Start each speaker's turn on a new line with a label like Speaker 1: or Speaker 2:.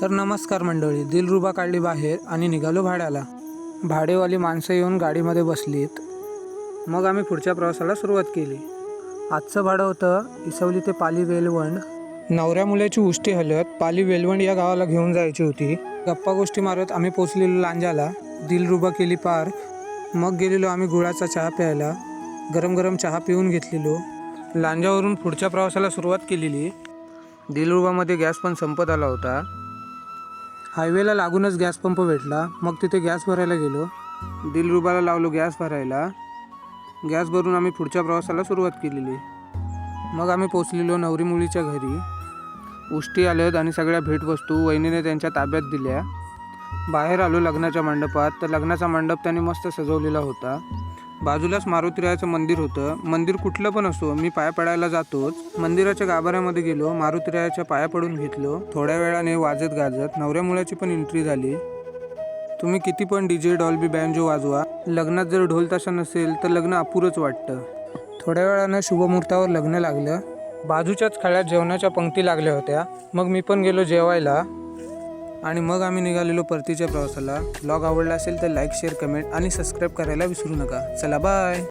Speaker 1: तर नमस्कार मंडळी दिलरुबा काढली बाहेर आणि निघालो भाड्याला. भाडेवाली माणसं येऊन गाडीमध्ये बसलीत. मग आम्ही पुढच्या प्रवासाला सुरुवात केली. आजचं भाडं होतं इसवली ते पाली वेलवंड. नवऱ्या मुलाची उष्टी हलत पाली वेलवंड या गावाला घेऊन जायची होती. गप्पा गोष्टी मारत आम्ही पोचलेलो लांजाला. दिलरुबा केली पार्क मग गेलेलो आम्ही गुळाचा चहा प्यायला. गरम गरम चहा पिऊन घेतलेलो. लांजावरून पुढच्या प्रवासाला सुरुवात केलेली. दिलरुबामध्ये गॅस पण संपत आला होता. हायवेला लागूनच गॅस पंप भेटला. मग तिथे गॅस भरायला गेलो. दिलरुबाला लावलो गॅस भरायला. गॅस भरून आम्ही पुढच्या प्रवासाला सुरुवात केलेली. मग आम्ही पोचलेलो नवरी मुलीच्या घरी. उष्टी आल्यात आणि सगळ्या भेटवस्तू वहिनीने त्यांच्या ताब्यात दिल्या. बाहेर आलो लग्नाच्या मंडपात. तर लग्नाचा मंडप त्यांनी मस्त सजवलेला होता. बाजूलाच मारुतीरायाचं मंदिर होतं. मंदिर कुठलं पण असो मी पाया पडायला जातोच. मंदिराच्या गाभाऱ्यामध्ये गेलो मारुतीरायाच्या पाया पडून घेतलो. थोड्या वेळाने वाजत गाजत नवऱ्या मुलाची पण एंट्री झाली. तुम्ही किती पण डी जे डॉल्बी बँजो वाजवा. लग्नात जर ढोल ताशा नसेल तर लग्न अपुरंच वाटतं. थोड्या वेळानं शुभमुहूर्तावर लग्न लागलं. बाजूच्याच खळ्यात जेवणाच्या पंक्ती लागल्या होत्या. मग मी पण गेलो जेवायला. आणि मग आम्ही निघालेलो परतीच्या प्रवासाला. ब्लॉग आवडला असेल तर लाईक शेअर कमेंट आणि सबस्क्राईब करायला विसरू नका. चला बाय